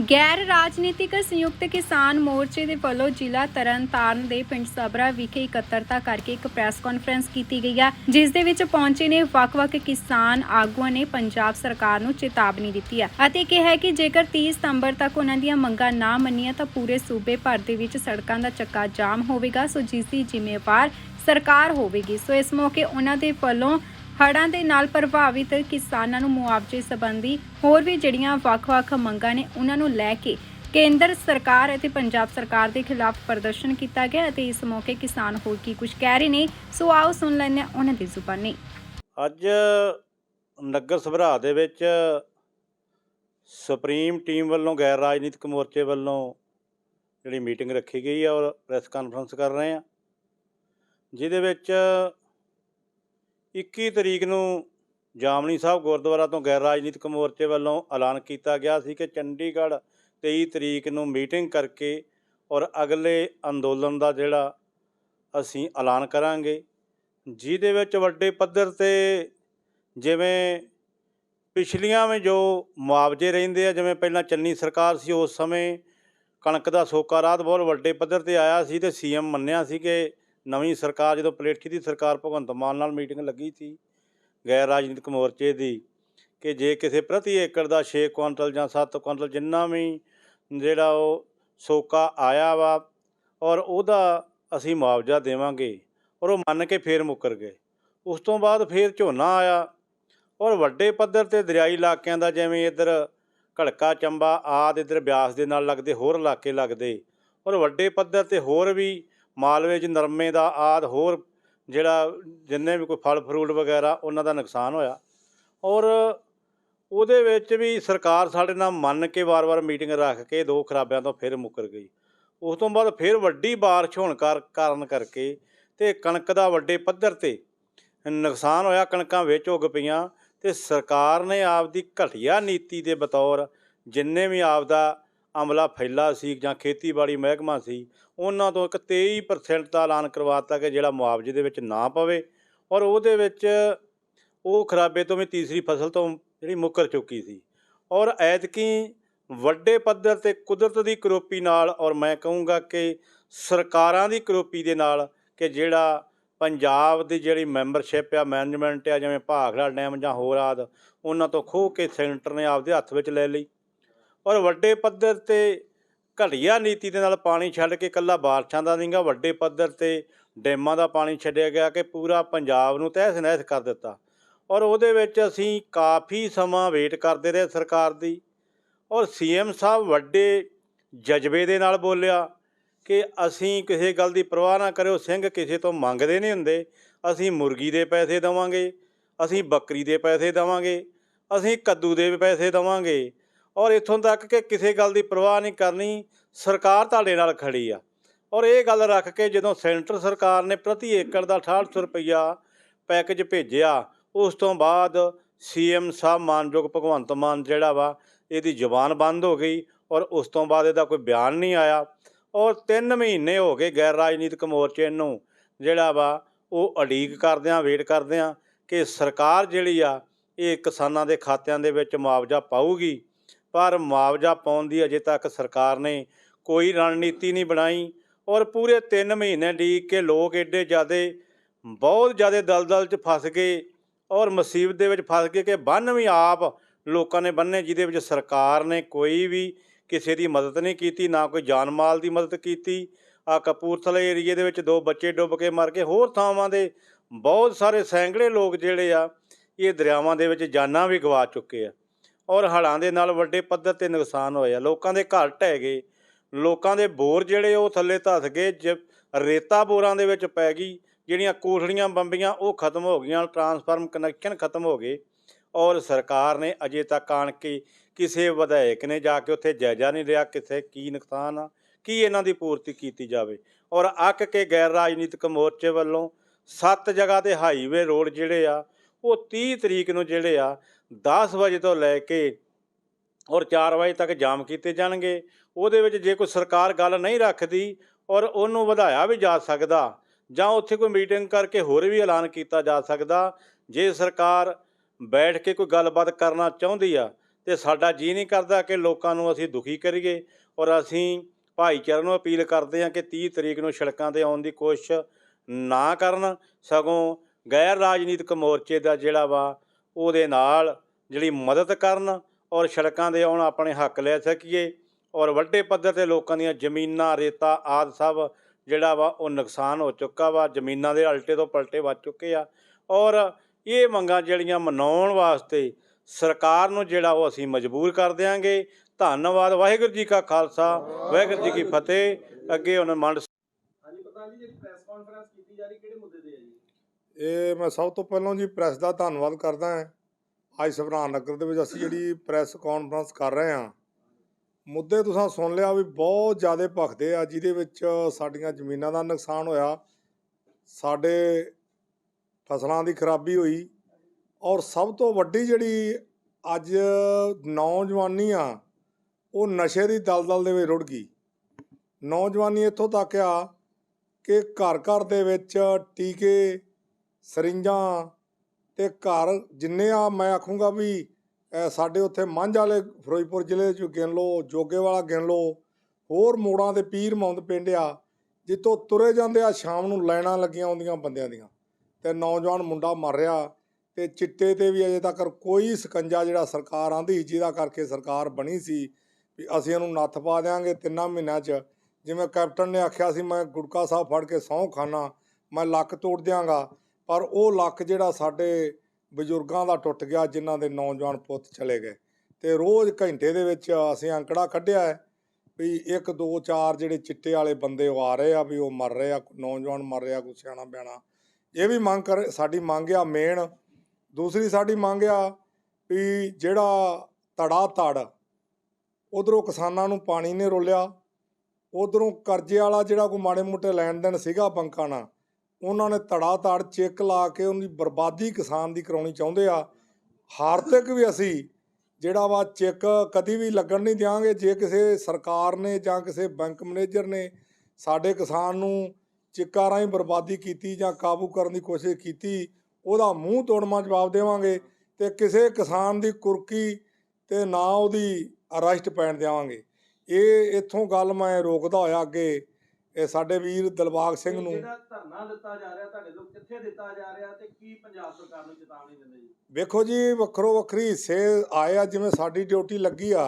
ਗੈਰ ਰਾਜਨੀਤਿਕ ਸੰਯੁਕਤ ਕਿਸਾਨ ਮੋਰਚੇ ਦੇ ਵੱਲੋਂ ਜ਼ਿਲ੍ਹਾ ਤਰਨਤਾਰਨ ਦੇ ਪਿੰਡ ਸਬਰਾ ਵਿਖੇ ਇਕੱਤਰਤਾ ਕਰਕੇ ਇੱਕ ਪ੍ਰੈਸ ਕਾਨਫਰੰਸ ਕੀਤੀ ਗਈ ਹੈ ਜਿਸ ਦੇ ਵਿੱਚ ਪਹੁੰਚੇ ਨੇ ਵੱਖ-ਵੱਖ ਕਿਸਾਨ ਆਗੂਆਂ ਨੇ ਪੰਜਾਬ ਸਰਕਾਰ ਨੂੰ ਚੇਤਾਵਨੀ ਦਿੱਤੀ ਹੈ ਅਤੇ ਕਿਹਾ ਕਿ ਜੇਕਰ 30 ਸਤੰਬਰ ਤੱਕ ਉਹਨਾਂ ਦੀਆਂ ਮੰਗਾਂ ਨਾ ਮੰਨੀਆਂ ਤਾਂ ਪੂਰੇ ਸੂਬੇ ਭਰ ਦੇ ਵਿੱਚ ਸੜਕਾਂ ਦਾ ਚੱਕਾ ਜਾਮ ਹੋਵੇਗਾ, ਸੋ ਜਿਸ ਦੀ ਜ਼ਿੰਮੇਵਾਰ ਸਰਕਾਰ ਹੋਵੇਗੀ। ਸੋ ਇਸ ਮੌਕੇ ਉਹਨਾਂ ਦੇ ਵੱਲੋਂ ਹੜ੍ਹਾਂ ਦੇ ਨਾਲ ਪ੍ਰਭਾਵਿਤ ਕਿਸਾਨਾਂ ਨੂੰ ਮੁਆਵਜ਼ੇ ਸੰਬੰਧੀ ਹੋਰ ਵੀ ਜਿਹੜੀਆਂ ਵੱਖ-ਵੱਖ ਮੰਗਾਂ ਨੇ ਉਹਨਾਂ ਨੂੰ ਲੈ ਕੇ ਕੇਂਦਰ ਸਰਕਾਰ ਅਤੇ ਪੰਜਾਬ ਸਰਕਾਰ ਦੇ ਖਿਲਾਫ ਪ੍ਰਦਰਸ਼ਨ ਕੀਤਾ ਗਿਆ ਅਤੇ ਇਸ ਮੌਕੇ ਕਿਸਾਨ ਹੋਰ ਕੀ ਕੁਝ ਕਹਿ ਰਹੇ ਨੇ, ਸੋ ਆਓ ਸੁਣ ਲੈਂਦੇ ਹਾਂ ਉਹਨਾਂ ਦੀ ਜ਼ੁਬਾਨੀ। ਅੱਜ ਨਗਰ ਸਭਰਾ ਦੇ ਵਿੱਚ ਸੁਪਰੀਮ ਟੀਮ ਵੱਲੋਂ ਗੈਰ ਰਾਜਨੀਤਿਕ ਮੋਰਚੇ ਵੱਲੋਂ ਜਿਹੜੀ ਮੀਟਿੰਗ ਰੱਖੀ ਗਈ ਹੈ ਔਰ ਪ੍ਰੈਸ ਕਾਨਫਰੰਸ ਕਰ ਰਹੇ ਆ। ਜਿਹਦੇ ਵਿੱਚ 21 ਤਰੀਕ ਨੂੰ ਜਾਮਨੀ ਸਾਹਿਬ ਗੁਰਦੁਆਰਾ ਤੋਂ ਗੈਰ ਰਾਜਨੀਤਿਕ ਮੋਰਚੇ ਵੱਲੋਂ ਐਲਾਨ ਕੀਤਾ ਗਿਆ ਸੀ ਕਿ ਚੰਡੀਗੜ੍ਹ 23 ਤਰੀਕ ਨੂੰ ਮੀਟਿੰਗ ਕਰਕੇ ਔਰ ਅਗਲੇ ਅੰਦੋਲਨ ਦਾ ਜਿਹੜਾ ਅਸੀਂ ਐਲਾਨ ਕਰਾਂਗੇ, ਜਿਹਦੇ ਵਿੱਚ ਵੱਡੇ ਪੱਧਰ ਤੇ ਜਿਵੇਂ ਪਿਛਲੀਆਂ ਵਿੱਚ ਜੋ ਮੁਆਵਜ਼ੇ ਰਹਿੰਦੇ ਆ, ਜਿਵੇਂ ਪਹਿਲਾਂ ਚੰਨੀ ਸਰਕਾਰ ਸੀ, ਉਸ ਸਮੇਂ ਕਣਕ ਦਾ ਸੋਕਾ ਰਾਤ ਬਹੁਤ ਵੱਡੇ ਪੱਧਰ ਤੇ ਆਇਆ ਸੀ ਤੇ ਸੀਐਮ ਮੰਨਿਆ ਸੀ ਕਿ ਨਵੀਂ ਸਰਕਾਰ, ਜਦੋਂ ਪਲੇਠੀ ਦੀ ਸਰਕਾਰ ਭਗਵੰਤ ਮਾਨ ਨਾਲ ਮੀਟਿੰਗ ਲੱਗੀ ਸੀ, ਗੈਰ ਰਾਜਨੀਤਿਕ ਮੋਰਚੇ ਦੀ, ਕਿ ਜੇ ਕਿਸੇ ਪ੍ਰਤੀ ਏਕੜ ਦਾ 6 ਕੁਇੰਟਲ ਜਾਂ 7 ਕੁਇੰਟਲ ਜਿੰਨਾ ਵੀ ਜਿਹੜਾ ਉਹ ਸੋਕਾ ਆਇਆ ਵਾ, ਔਰ ਉਹਦਾ ਅਸੀਂ ਮੁਆਵਜ਼ਾ ਦੇਵਾਂਗੇ, ਔਰ ਉਹ ਮੰਨ ਕੇ ਫੇਰ ਮੁੱਕਰ ਗਏ। ਉਸ ਤੋਂ ਬਾਅਦ ਫੇਰ ਝੋਨਾ ਆਇਆ, ਔਰ ਵੱਡੇ ਪੱਧਰ ਤੇ ਦਰਿਆਈ ਇਲਾਕਿਆਂ ਦਾ ਜਿਵੇਂ ਇੱਧਰ ਘੜਕਾ, ਚੰਬਾ ਆਦ ਇੱਧਰ ਬਿਆਸ ਦੇ ਨਾਲ ਲੱਗਦੇ, ਹੋਰ ਇਲਾਕੇ ਲੱਗਦੇ, ਔਰ ਵੱਡੇ ਪੱਧਰ ਤੇ ਹੋਰ ਵੀ ਮਾਲਵੇ 'ਚ ਨਰਮੇ ਦਾ ਆਦ ਹੋਰ ਜਿਹੜਾ ਜਿੰਨੇ ਵੀ ਕੋਈ ਫਲ ਫਰੂਟ ਵਗੈਰਾ ਉਹਨਾਂ ਦਾ ਨੁਕਸਾਨ ਹੋਇਆ। ਔਰ ਉਹਦੇ ਵਿੱਚ ਵੀ ਸਰਕਾਰ ਸਾਡੇ ਨਾਲ ਮੰਨ ਕੇ ਵਾਰ-ਵਾਰ ਮੀਟਿੰਗ ਰੱਖ ਕੇ ਦੋ ਖਰਾਬਿਆਂ ਤੋਂ ਫਿਰ ਮੁੱਕਰ ਗਈ। ਉਸ ਤੋਂ ਬਾਅਦ ਫਿਰ ਵੱਡੀ ਬਾਰਿਸ਼ ਹੋਣ ਕਾਰਨ ਕਰਕੇ ਤੇ ਕਣਕ ਦਾ ਵੱਡੇ ਪੱਧਰ ਤੇ ਨੁਕਸਾਨ ਹੋਇਆ, ਕਣਕਾਂ ਵਿੱਚ ਉੱਗ ਪਈਆਂ ਤੇ ਸਰਕਾਰ ਨੇ ਆਪਦੀ ਘਟੀਆ ਨੀਤੀ ਦੇ ਬਤੌਰ ਜਿੰਨੇ ਵੀ ਆਪਦਾ ਅਮਲਾ ਫੈਲਾ ਸੀ ਜਾਂ ਖੇਤੀਬਾੜੀ ਮਹਿਕਮਾ ਸੀ, ਉਹਨਾਂ ਤੋਂ ਇੱਕ 23% ਦਾ ਐਲਾਨ ਕਰਵਾਤਾ ਕਿ ਜਿਹੜਾ ਮੁਆਵਜ਼ੇ ਦੇ ਵਿੱਚ ਨਾ ਪਵੇ ਔਰ ਉਹਦੇ ਵਿੱਚ ਉਹ ਖਰਾਬੇ ਤੋਂ ਵੀ ਤੀਸਰੀ ਫਸਲ ਤੋਂ ਜਿਹੜੀ ਮੁੱਕਰ ਚੁੱਕੀ ਸੀ। ਔਰ ਐਤਕੀ ਵੱਡੇ ਪੱਧਰ ਤੇ ਕੁਦਰਤ ਦੀ ਕਰੋਪੀ ਨਾਲ ਔਰ ਮੈਂ ਕਹੂੰਗਾ ਕਿ ਸਰਕਾਰਾਂ ਦੀ ਕਰੋਪੀ ਦੇ ਨਾਲ ਕਿ ਜਿਹੜਾ ਪੰਜਾਬ ਦੀ ਜਿਹੜੀ ਮੈਂਬਰਸ਼ਿਪ ਆ, ਮੈਨੇਜਮੈਂਟ ਆ, ਜਿਵੇਂ ਭਾਖੜਾ ਡੈਮ ਜਾਂ ਹੋਰ ਆਦ, ਉਹਨਾਂ ਤੋਂ ਖੋਹ ਕੇ ਸੈਂਟਰ ਨੇ ਆਪਦੇ ਹੱਥ ਵਿੱਚ ਲੈ ਲਈ। ਔਰ ਵੱਡੇ ਪੱਧਰ ਤੇ ਘਟੀਆ ਨੀਤੀ ਦੇ ਨਾਲ ਪਾਣੀ ਛੱਡ ਕੇ ਕੱਲਾ ਬਾਰਿਸ਼ਾਂ ਦਾ ਨਹੀਂਗਾ, ਵੱਡੇ ਪੱਧਰ ਤੇ ਡੈਮਾਂ ਦਾ ਪਾਣੀ ਛੱਡਿਆ ਗਿਆ ਕਿ ਪੂਰਾ ਪੰਜਾਬ ਨੂੰ ਤਹਿਸ ਨਹਿਸ ਕਰ ਦਿੱਤਾ। ਔਰ ਉਹਦੇ ਵਿੱਚ ਅਸੀਂ ਕਾਫੀ ਸਮਾਂ ਵੇਟ ਕਰਦੇ ਰਹੇ ਸਰਕਾਰ ਦੀ। ਔਰ ਸੀਐਮ ਸਾਹਿਬ ਵੱਡੇ ਜਜ਼ਬੇ ਦੇ ਨਾਲ ਬੋਲਿਆ ਕਿ ਅਸੀਂ ਕਿਸੇ ਗੱਲ ਦੀ ਪਰਵਾਹ ਨਾ ਕਰਿਓ, ਸਿੰਘ ਕਿਸੇ ਤੋਂ ਮੰਗਦੇ ਨਹੀਂ ਹੁੰਦੇ। ਅਸੀਂ ਮੁਰਗੀ ਦੇ ਪੈਸੇ ਦੇਵਾਂਗੇ, ਅਸੀਂ ਬੱਕਰੀ ਦੇ ਪੈਸੇ ਦੇਵਾਂਗੇ, ਅਸੀਂ ਕੱਦੂ ਦੇ ਪੈਸੇ ਦੇਵਾਂਗੇ। ਔਰ ਇੱਥੋਂ ਤੱਕ ਕਿ ਕਿਸੇ ਗੱਲ ਦੀ ਪਰਵਾਹ ਨਹੀਂ ਕਰਨੀ, ਸਰਕਾਰ ਤੁਹਾਡੇ ਨਾਲ ਖੜੀ ਆ। ਔਰ ਇਹ ਗੱਲ ਰੱਖ ਕੇ ਜਦੋਂ ਸੈਂਟਰ ਸਰਕਾਰ ਨੇ ਪ੍ਰਤੀ ਏਕੜ ਦਾ 6800 ਰੁਪਈਆ ਪੈਕੇਜ ਭੇਜਿਆ, ਉਸ ਤੋਂ ਬਾਅਦ ਸੀਐਮ ਸਾਹਿਬ ਮਾਨਯੋਗ ਭਗਵੰਤ ਮਾਨ ਜਿਹੜਾ ਵਾ, ਇਹਦੀ ਜ਼ੁਬਾਨ ਬੰਦ ਹੋ ਗਈ ਔਰ ਉਸ ਤੋਂ ਬਾਅਦ ਇਹਦਾ ਕੋਈ ਬਿਆਨ ਨਹੀਂ ਆਇਆ। ਔਰ 3 ਮਹੀਨੇ ਹੋ ਗਏ ਗੈਰ ਰਾਜਨੀਤਿਕ ਮੋਰਚੇ ਨੂੰ, ਜਿਹੜਾ ਵਾ, ਉਹ ਅਡੀਕ ਕਰਦਿਆਂ, ਵੇਟ ਕਰਦਿਆਂ ਕਿ ਸਰਕਾਰ ਜਿਹੜੀ ਆ, ਇਹ ਕਿਸਾਨਾਂ ਦੇ ਖਾਤਿਆਂ ਦੇ ਵਿੱਚ ਮੁਆਵਜ਼ਾ ਪਾਊਗੀ। ਪਰ ਮੁਆਵਜ਼ਾ ਪਾਉਣ ਦੀ ਅਜੇ ਤੱਕ ਸਰਕਾਰ ਨੇ ਕੋਈ ਰਣਨੀਤੀ ਨਹੀਂ ਬਣਾਈ ਔਰ ਪੂਰੇ 3 ਮਹੀਨੇ ਡੀਕ ਕੇ ਲੋਕ ਏਡੇ ਜ਼ਿਆਦੇ, ਬਹੁਤ ਜ਼ਿਆਦੇ ਦਲਦਲ 'ਚ ਫਸ ਗਏ ਔਰ ਮੁਸੀਬਤ ਦੇ ਵਿੱਚ ਫਸ ਗਏ ਕਿ ਬੰਨ ਵੀ ਆਪ ਲੋਕਾਂ ਨੇ ਬੰਨੇ ਜਿਹਦੇ ਵਿੱਚ ਸਰਕਾਰ ਨੇ ਕੋਈ ਵੀ ਕਿਸੇ ਦੀ ਮਦਦ ਨਹੀਂ ਕੀਤੀ, ਨਾ ਕੋਈ ਜਾਨ ਮਾਲ ਦੀ ਮਦਦ ਕੀਤੀ। ਆ ਕਪੂਰਥਲੇ ਏਰੀਏ ਦੇ ਵਿੱਚ ਦੋ ਬੱਚੇ ਡੁੱਬ ਕੇ ਮਰ ਗਏ। ਹੋਰ ਥਾਵਾਂ ਦੇ ਬਹੁਤ ਸਾਰੇ ਸੈਂਕੜੇ ਲੋਕ ਜਿਹੜੇ ਆ, ਇਹ ਦਰਿਆਵਾਂ ਦੇ ਵਿੱਚ ਜਾਨਾਂ ਵੀ ਗਵਾ ਚੁੱਕੇ ਆ। ਔਰ ਹੜ੍ਹਾਂ ਦੇ ਨਾਲ ਵੱਡੇ ਪੱਧਰ ਤੇ ਨੁਕਸਾਨ ਹੋਇਆ। ਲੋਕਾਂ ਦੇ ਘਰ ਢਹਿ ਗਏ। ਲੋਕਾਂ ਦੇ ਬੋਰ ਜਿਹੜੇ ਉਹ ਥੱਲੇ ਧੱਸ ਗਏ। ਜ- ਰੇਤਾ ਬੋਰਾਂ ਦੇ ਵਿੱਚ ਪੈ ਗਈ। ਜਿਹੜੀਆਂ ਕੋਠੜੀਆਂ ਬੰਬੀਆਂ ਉਹ ਖਤਮ ਹੋ ਗਈਆਂ। ਟਰਾਂਸਫਾਰਮ ਕਨੈਕਸ਼ਨ ਖਤਮ ਹੋ ਗਏ। ਔਰ ਸਰਕਾਰ ਨੇ ਅਜੇ ਤੱਕ ਆਣ ਕੇ ਕਿਸੇ ਵਿਧਾਇਕ ਨੇ ਜਾ ਕੇ ਉੱਥੇ ਜਾਇਜ਼ਾ ਨਹੀਂ ਲਿਆ। ਕਿੱਥੇ ਕੀ ਨੁਕਸਾਨ ਆ? ਕੀ ਇਹਨਾਂ ਦੀ ਪੂਰਤੀ ਕੀਤੀ ਜਾਵੇ? ਔਰ ਅੱਕ ਕੇ ਗੈਰ ਰਾਜਨੀਤਿਕ ਮੋਰਚੇ ਵੱਲੋਂ ਸੱਤ ਜਗ੍ਹਾ ਤੇ ਹਾਈਵੇ ਰੋਡ ਜਿਹੜੇ ਆ, ਉਹ 30 ਤਰੀਕ ਨੂੰ ਜਿਹੜੇ ਆ 10 ਵਜੇ ਤੋਂ ਲੈ ਕੇ ਔਰ 4 ਵਜੇ ਤੱਕ ਜਾਮ ਕੀਤੇ ਜਾਣਗੇ। ਉਹਦੇ ਵਿੱਚ ਜੇ ਕੋਈ ਸਰਕਾਰ ਗੱਲ ਨਹੀਂ ਰੱਖਦੀ ਔਰ ਉਹਨੂੰ ਵਧਾਇਆ ਵੀ ਜਾ ਸਕਦਾ ਜਾਂ ਉੱਥੇ ਕੋਈ ਮੀਟਿੰਗ ਕਰਕੇ ਹੋਰ ਵੀ ਐਲਾਨ ਕੀਤਾ ਜਾ ਸਕਦਾ, ਜੇ ਸਰਕਾਰ ਬੈਠ ਕੇ ਕੋਈ ਗੱਲਬਾਤ ਕਰਨਾ ਚਾਹੁੰਦੀ ਆ, ਤੇ ਸਾਡਾ ਜੀ ਨਹੀਂ ਕਰਦਾ ਕਿ ਲੋਕਾਂ ਨੂੰ ਅਸੀਂ ਦੁਖੀ ਕਰੀਏ ਔਰ ਅਸੀਂ ਭਾਈਚਾਰੇ ਨੂੰ ਅਪੀਲ ਕਰਦੇ ਹਾਂ ਕਿ 30 ਤਰੀਕ ਨੂੰ ਸੜਕਾਂ ਤੇ ਆਉਣ ਦੀ ਕੋਸ਼ਿਸ਼ ਨਾ ਕਰਨ। ਸਗੋਂ ਗੈਰ ਰਾਜਨੀਤਿਕ ਮੋਰਚੇ ਦਾ ਜਿਹੜਾ ਵਾ, ਉਹਦੇ ਨਾਲ ਜਿਹੜੀ ਮਦਦ ਕਰਨ ਔਰ ਸੜਕਾਂ ਦੇ ਆਉਣ ਆਪਣੇ ਹੱਕ ਲੈ ਸਕੀਏ ਔਰ ਵੱਡੇ ਪੱਧਰ ਤੇ ਲੋਕਾਂ ਦੀਆਂ ਜ਼ਮੀਨਾਂ ਰੇਤਾ ਆਦ ਸਭ ਜਿਹੜਾ ਵਾ ਉਹ ਨੁਕਸਾਨ ਹੋ ਚੁੱਕਾ ਵਾ ਜ਼ਮੀਨਾਂ ਦੇ ਅਲਟੇ ਤੋਂ ਪਲਟੇ ਵੱਜ ਚੁੱਕੇ ਆ। ਔਰ ਇਹ ਮੰਗਾਂ ਜਿਹੜੀਆਂ ਮਨਾਉਣ ਵਾਸਤੇ ਸਰਕਾਰ ਨੂੰ ਜਿਹੜਾ ਉਹ ਅਸੀਂ ਮਜਬੂਰ ਕਰ ਦਿਆਂਗੇ। ਧੰਨਵਾਦ ਵਾਹਿਗੁਰੂ ਜੀ ਕਾ ਖਾਲਸਾ ਵਾਹਿਗੁਰੂ ਜੀ ਕੀ ਫਤਿਹ। ਅੱਗੇ ਉਹਨਾਂ ਮੰਡ ਹਾਂਜੀ ਪ੍ਰਧਾਨ ਜੀ ਜਿਹੜੀ ਪ੍ਰੈਸ ਕਾਨਫਰੰਸ ਕੀਤੀ ਜਾ ਰਹੀ ਕਿਹੜੇ ਮੁੱਦੇ ਤੇ ਹੈ ਜੀ? ਇਹ ਮੈਂ ਸਭ ਤੋਂ ਪਹਿਲਾਂ ਜੀ ਪ੍ਰੈਸ ਦਾ ਧੰਨਵਾਦ ਕਰਦਾ ਹਾਂ। ਅੱਜ ਸਵਰਾਨ ਨਗਰ ਦੇ ਵਿੱਚ ਅਸੀਂ ਜਿਹੜੀ ਪ੍ਰੈਸ ਕਾਨਫਰੰਸ ਕਰ ਰਹੇ ਹਾਂ। ਮੁੱਦੇ ਤੁਸੀਂ ਸੁਣ ਲਿਆ ਵੀ ਬਹੁਤ ਜ਼ਿਆਦਾ ਭਖਦੇ ਆ, ਜਿਹਦੇ ਵਿੱਚ ਸਾਡੀਆਂ ਜ਼ਮੀਨਾਂ ਦਾ ਨੁਕਸਾਨ ਹੋਇਆ, ਸਾਡੇ ਫਸਲਾਂ ਦੀ ਖਰਾਬੀ ਹੋਈ ਔਰ ਸਭ ਤੋਂ ਵੱਡੀ ਜਿਹੜੀ ਅੱਜ ਨੌਜਵਾਨੀ ਆ, ਉਹ ਨਸ਼ੇ ਦੀ ਦਲਦਲ ਦੇ ਵਿੱਚ ਰੁੜ ਗਈ। ਨੌਜਵਾਨੀ ਇੱਥੋਂ ਤੱਕ ਆ ਕਿ ਘਰ ਘਰ ਦੇ ਵਿੱਚ ਟੀਕੇ, ਸਰਿੰਜਾਂ ਤੇ ਘਰ ਜਿੰਨੇ ਆ, ਮੈਂ ਆਖੂੰਗਾ ਵੀ ਸਾਡੇ ਉੱਥੇ ਮੰਝ ਵਾਲੇ ਫਿਰੋਜ਼ਪੁਰ ਜ਼ਿਲ੍ਹੇ ਚ ਗਿਣ ਲਓ, ਜੋਗੇ ਵਾਲਾ ਗਿਣ ਲਓ, ਹੋਰ ਮੋੜਾਂ ਦੇ ਪੀਰ ਮੌਂਦ ਪਿੰਡ ਆ, ਜਿੱਥੋਂ ਤੁਰੇ ਜਾਂਦੇ ਆ, ਸ਼ਾਮ ਨੂੰ ਲਾਈਨਾਂ ਲੱਗੀਆਂ ਹੁੰਦੀਆਂ ਬੰਦਿਆਂ ਦੀਆਂ। ਤੇ ਨੌਜਵਾਨ ਮੁੰਡਾ ਮਰ ਰਿਹਾ ਤੇ ਚਿੱਟੇ ਤੇ ਵੀ ਅਜੇ ਤੱਕ ਕੋਈ ਸਕੰਜਾ ਜਿਹੜਾ ਸਰਕਾਰ ਆਂਦੀ ਜਿਹਦਾ ਕਰਕੇ ਸਰਕਾਰ ਬਣੀ ਸੀ, ਵੀ ਅਸੀਂ ਇਹਨੂੰ ਨੱਥ ਪਾ ਦਿਆਂਗੇ ਤਿੰਨਾਂ ਮਹੀਨਿਆਂ 'ਚ। ਜਿਵੇਂ ਕੈਪਟਨ ਨੇ ਆਖਿਆ ਸੀ, ਮੈਂ ਗੁੜਕਾ ਸਾਹਿਬ ਫੜ ਕੇ ਸਹੁੰ ਖਾਨਾ, ਮੈਂ ਲੱਕ ਤੋੜ ਦਿਆਂਗਾ। ਪਰ ਉਹ ਲੱਕ ਜਿਹੜਾ ਸਾਡੇ ਬਜ਼ੁਰਗਾਂ ਦਾ ਟੁੱਟ ਗਿਆ, ਜਿਨ੍ਹਾਂ ਦੇ ਨੌਜਵਾਨ ਪੁੱਤ ਚਲੇ ਗਏ। ਤੇ ਰੋਜ਼ ਘੰਟੇ ਦੇ ਵਿੱਚ ਅਸੀਂ ਅੰਕੜਾ ਕੱਢਿਆ ਹੈ ਵੀ 1 2 4 ਜਿਹੜੇ ਚਿੱਟੇ ਵਾਲੇ ਬੰਦੇ ਉਹ ਆ ਰਹੇ ਆ ਵੀ ਉਹ ਮਰ ਰਹੇ ਆ, ਨੌਜਵਾਨ ਮਰ ਰਿਹਾ, ਕੋਈ ਸਿਆਣਾ ਬਿਆਣਾ। ਇਹ ਵੀ ਮੰਗ ਕਰ, ਸਾਡੀ ਮੰਗ ਆ ਮੇਨ। ਦੂਸਰੀ ਸਾਡੀ ਮੰਗ ਆ ਵੀ ਜਿਹੜਾ ਤੜਾ ਤੜ ਉਧਰੋਂ ਕਿਸਾਨਾਂ ਨੂੰ ਪਾਣੀ ਨੇ ਰੋਲਿਆ, ਉਧਰੋਂ ਕਰਜ਼ੇ ਵਾਲਾ ਜਿਹੜਾ ਕੋਈ ਮਾੜੇ ਮੋਟੇ ਲੈਣ ਦੇਣ ਸੀਗਾ, ਬੰਕਾਂ ਨਾਲ ਉਹਨਾਂ ਨੇ ਧੜਾ ਧੜ ਚੈੱਕ ਲਾ ਕੇ ਉਹਦੀ ਬਰਬਾਦੀ ਕਿਸਾਨ ਦੀ ਕਰਾਉਣੀ ਚਾਹੁੰਦੇ ਆ। ਹਾਰ ਤੱਕ ਵੀ ਅਸੀਂ ਜਿਹੜਾ ਵਾ ਚੈੱਕ ਕਦੀ ਵੀ ਲੱਗਣ ਨਹੀਂ ਦਿਆਂਗੇ। ਜੇ ਕਿਸੇ ਸਰਕਾਰ ਨੇ ਜਾਂ ਕਿਸੇ ਬੈਂਕ ਮੈਨੇਜਰ ਨੇ ਸਾਡੇ ਕਿਸਾਨ ਨੂੰ ਚਿੱਕਾ ਰਾਹੀਂ ਬਰਬਾਦੀ ਕੀਤੀ ਜਾਂ ਕਾਬੂ ਕਰਨ ਦੀ ਕੋਸ਼ਿਸ਼ ਕੀਤੀ, ਉਹਦਾ ਮੂੰਹ ਤੋੜਮਾ ਜਵਾਬ ਦੇਵਾਂਗੇ ਤੇ ਕਿਸੇ ਕਿਸਾਨ ਦੀ ਕੁਰਕੀ ਤੇ ਨਾ ਉਹਦੀ ਅਰੈਸਟ ਪੈਣ ਦੇਵਾਂਗੇ ਇਹ ਇੱਥੋਂ ਗੱਲ ਮੈਂ ਰੋਕਦਾ ਹੋਇਆ ਅੱਗੇ ਇਹ ਸਾਡੇ ਵੀਰ ਦਿਲਬਾਗ ਸਿੰਘ ਨੂੰ ਜਿਹੜਾ ਧਰਨਾ ਦਿੱਤਾ ਜਾ ਰਿਹਾ ਤੁਹਾਡੇ ਲੋਕ ਕਿੱਥੇ ਦਿੱਤਾ ਜਾ ਰਿਹਾ ਤੇ ਕੀ ਪੰਜਾਬ ਸਰਕਾਰ ਨੂੰ ਚੇਤਾਵਨੀ ਦਿੰਦੇ ਜੀ? ਵੇਖੋ ਜੀ ਵੱਖਰੋ ਵੱਖਰੀ ਹਿੱਸੇ ਆਏ ਆ ਜਿਵੇਂ ਸਾਡੀ ਡਿਊਟੀ ਲੱਗੀ ਆ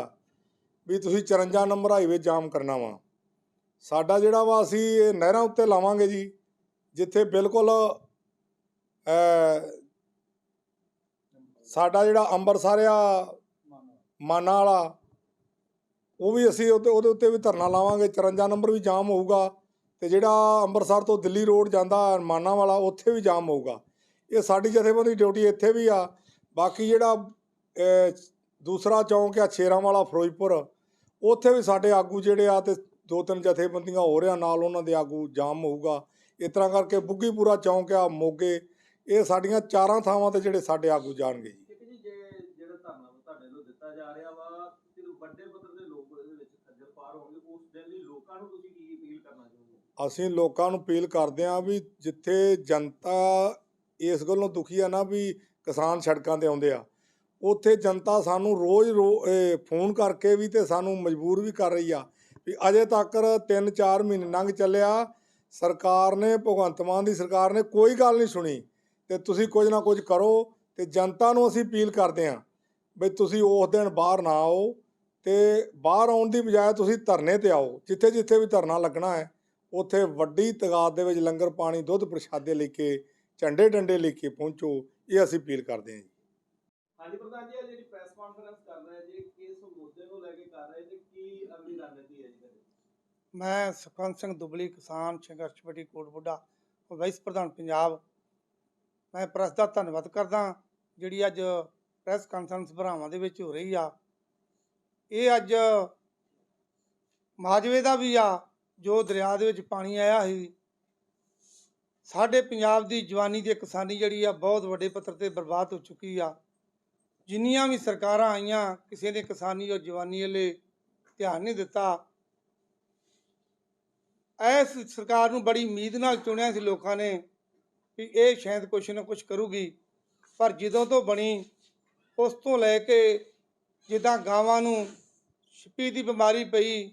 ਵੀ ਤੁਸੀਂ 54 ਨੰਬਰ ਹਾਈਵੇ ਜਾਮ ਕਰਨਾ ਵਾ। ਸਾਡਾ ਜਿਹੜਾ ਵਾ ਅਸੀਂ ਇਹ ਨਹਿਰਾਂ ਉੱਤੇ ਲਾਵਾਂਗੇ ਜੀ ਜਿੱਥੇ ਬਿਲਕੁਲ ਸਾਡਾ ਜਿਹੜਾ ਅੰਮ੍ਰਿਤਸਰ ਆ ਮਾਨਾ ਵਾਲਾ ਉਹ ਵੀ ਅਸੀਂ ਉਹਦੇ ਉਹਦੇ ਉੱਤੇ ਵੀ ਧਰਨਾ ਲਾਵਾਂਗੇ 54 ਨੰਬਰ ਵੀ ਜਾਮ ਹੋਊਗਾ ਤੇ ਜਿਹੜਾ ਅੰਮ੍ਰਿਤਸਰ ਤੋਂ ਦਿੱਲੀ ਰੋਡ ਜਾਂਦਾ ਮਾਨਾ ਵਾਲਾ ਉੱਥੇ ਵੀ ਜਾਮ ਹੋਊਗਾ। ਇਹ ਸਾਡੀ ਜਥੇਬੰਦੀ ਡਿਊਟੀ ਇੱਥੇ ਵੀ ਆ। ਬਾਕੀ ਜਿਹੜਾ ਦੂਸਰਾ ਚੌਂਕ ਆ ਛੇਰਾਂ ਵਾਲਾ ਫਿਰੋਜ਼ਪੁਰ, ਉੱਥੇ ਵੀ ਸਾਡੇ ਆਗੂ ਜਿਹੜੇ ਆ ਤੇ ਦੋ ਤਿੰਨ ਜਥੇਬੰਦੀਆਂ ਹੋ ਰਿਆ ਨਾਲ ਉਹਨਾਂ ਦੇ ਆਗੂ ਜਾਮ ਹੋਊਗਾ। ਇਸ ਤਰ੍ਹਾਂ ਕਰਕੇ ਬੁੱਗੀਪੁਰਾ ਚੌਂਕ ਆ, ਮੋਗੇ, ਇਹ ਸਾਡੀਆਂ ਚਾਰਾਂ ਥਾਵਾਂ ਤੇ ਜਿਹੜੇ ਸਾਡੇ ਆਗੂ ਜਾਣਗੇ ਜੀ ਇੱਕ ਜੀ ਜੇ ਜਿਹੜਾ ਧਰਨਾ ਤੁਹਾਡੇ ਵੱਲੋਂ ਦਿੱਤਾ ਜਾ ਰਿਹਾ ਵਾ ਕਿ ਵੱਡੇ ਪੱਧਰ ਦੇ ਲੋਕ ਇਹਦੇ ਵਿੱਚ ਖੱਜਲ ਪਾਰ ਹੋਣਗੇ ਉਸ ਦਿਨ ਲਈ ਲੋਕਾਂ ਨੂੰ ਤੁਸੀਂ ਕੀ ਅਪੀਲ ਕਰਨਾ ਚਾਹੁੰਦੇ ਅਸੀਂ ਲੋਕਾਂ ਨੂੰ ਅਪੀਲ ਕਰਦੇ ਹਾਂ ਵੀ ਜਿੱਥੇ ਜਨਤਾ ਇਸ ਗੱਲੋਂ ਦੁਖੀ ਆ ਨਾ ਵੀ ਕਿਸਾਨ ਸੜਕਾਂ ਤੇ ਆਉਂਦੇ ਆ, ਉੱਥੇ ਜਨਤਾ ਸਾਨੂੰ ਰੋਜ਼ ਰੋ- ਫੋਨ ਕਰਕੇ ਵੀ ਤੇ ਸਾਨੂੰ ਮਜਬੂਰ ਵੀ ਕਰ ਰਹੀ ਆ ਵੀ ਅਜੇ ਤੱਕ 3-4 ਮਹੀਨੇ ਲੰਘ ਚੱਲਿਆ, ਸਰਕਾਰ ਨੇ, ਭਗਵੰਤ ਮਾਨ ਦੀ ਸਰਕਾਰ ਨੇ ਕੋਈ ਗੱਲ ਨਹੀਂ ਸੁਣੀ ਤੇ ਤੁਸੀਂ ਕੁਝ ਨਾ ਕੁਝ ਕਰੋ ਤੇ ਜਨਤਾ ਨੂੰ ਅਸੀਂ ਅਪੀਲ ਕਰਦੇ ਹਾਂ ਵੀ ਤੁਸੀਂ ਉਸ ਦਿਨ ਬਾਹਰ ਨਾ ਆਓ। ਤੇ ਬਾਹਰ ਆਉਣ ਦੀ ਬਜਾਏ ਤੁਸੀਂ ਧਰਨੇ ਤੇ ਆਓ ਜਿੱਥੇ ਜਿੱਥੇ ਵੀ ਧਰਨਾ ਲੱਗਣਾ ਹੈ ਉੱਥੇ ਵੱਡੀ ਤਗਾਦ ਦੇ ਵਿੱਚ ਲੰਗਰ ਪਾਣੀ ਦੁੱਧ ਪ੍ਰਸ਼ਾਦੇ ਲੈ ਕੇ ਝੰਡੇ ਡੰਡੇ ਲੈ ਕੇ ਪਹੁੰਚੋ ਇਹ ਅਸੀਂ ਅਪੀਲ ਕਰਦੇ ਹਾਂ ਜੀ। ਹਾਂਜੀ ਪ੍ਰਧਾਨ ਜੀ ਜਿਹੜੀ ਪ੍ਰੈਸ ਕਾਨਫਰੰਸ ਕਰ ਰਹੇ ਜੀ ਕਿਸ ਮੁੱਦੇ ਨੂੰ ਲੈ ਕੇ ਕਰ ਰਹੇ ਤੇ ਕੀ ਅਗਲੀ ਰਣਨੀਤੀ ਹੈ ਜੀ ਮੈਂ ਸੁਖਵੰਤ ਸਿੰਘ ਦੁਬਲੀ ਕਿਸਾਨ ਸੰਘਰਸ਼ ਕਮੇਟੀ ਕੋਟਬੁੱਢਾ ਵਾਈਸ ਪ੍ਰਧਾਨ ਪੰਜਾਬ। ਮੈਂ ਪ੍ਰੈਸ ਦਾ ਧੰਨਵਾਦ ਕਰਦਾ ਜਿਹੜੀ ਅੱਜ ਪ੍ਰੈਸ ਕਾਨਫਰੰਸ ਭਰਾਵਾਂ ਦੇ ਵਿੱਚ ਹੋ ਰਹੀ ਆ। ਇਹ ਅੱਜ ਮਾਜਵੇ ਦਾ ਵੀ ਆ, ਜੋ ਦਰਿਆ ਦੇ ਵਿੱਚ ਪਾਣੀ ਆਇਆ ਸੀ। ਸਾਡੇ ਪੰਜਾਬ ਦੀ ਜਵਾਨੀ ਤੇ ਕਿਸਾਨੀ ਜਿਹੜੀ ਆ, ਬਹੁਤ ਵੱਡੇ ਪੱਧਰ ਤੇ ਬਰਬਾਦ ਹੋ ਚੁੱਕੀ ਆ। ਜਿੰਨੀਆਂ ਵੀ ਸਰਕਾਰਾਂ ਆਈਆਂ, ਕਿਸੇ ਨੇ ਕਿਸਾਨੀ ਔਰ ਜਵਾਨੀ ਵੱਲੇ ਧਿਆਨ ਨਹੀਂ ਦਿੱਤਾ। ਐਸ ਸਰਕਾਰ ਨੂੰ ਬੜੀ ਉਮੀਦ ਨਾਲ ਚੁਣਿਆ ਸੀ ਲੋਕਾਂ ਨੇ ਵੀ ਇਹ ਸ਼ਾਇਦ ਕੁਛ ਨਾ ਕੁਛ ਕਰੂਗੀ। ਪਰ ਜਦੋਂ ਤੋਂ ਬਣੀ, ਉਸ ਤੋਂ ਲੈ ਕੇ ਜਿੱਦਾਂ ਗਾਵਾਂ ਨੂੰ ਛਿੱਪੀ ਦੀ ਬਿਮਾਰੀ ਪਈ।